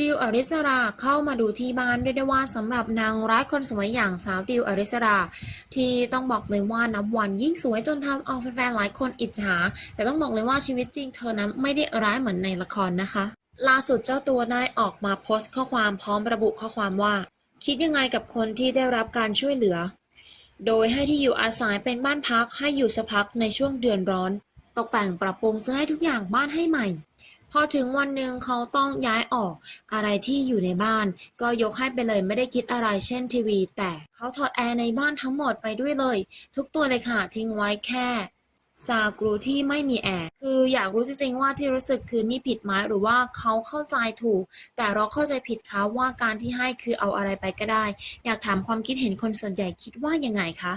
ดิวอริสราเข้ามาดูที่บ้านเรียกได้ว่าสำหรับนางร้ายคนสวยอย่างสาวดิวอริสรา ที่ต้องบอกเลยว่านับวันยิ่งสวยจนทำเอาแฟนๆหลายคนอิจฉา แต่ต้องบอกเลยว่าชีวิตจริงเธอนั้นไม่ได้ร้ายเหมือนในละครนะคะ ล่าสุดเจ้าตัวได้ออกมาโพสต์ข้อความพร้อมระบุข้อความว่า คิดยังไงกับคนที่ได้รับการช่วยเหลือ โดยให้ที่อยู่อาศัยเป็นบ้านพักให้อยู่สักพักในช่วงเดือนร้อน ตกแต่งปรับปรุงซื้อให้ทุกอย่างบ้านให้ใหม่ พอถึงวันหนึ่งเขาต้องย้ายออกอะไรที่อยู่ในบ้าน ก็ยกให้ไปเลยไม่ได้คิดอะไรเช่นทีวี แต่เขาถอดแอร์ในบ้านทั้งหมดไปด้วยเลย ทุกตัวเลยค่ะทิ้งไว้แค่ซากรูที่ไม่มีแอร์คืออยากรู้จริงๆว่าที่รู้สึกคือนี่ผิดไหมหรือว่าเขาเข้าใจถูก แต่เราเข้าใจผิดเขาว่าการที่ให้คือเอาอะไรไปก็ได้ อยากถามความคิดเห็นคนส่วนใหญ่คิดว่ายังไงคะ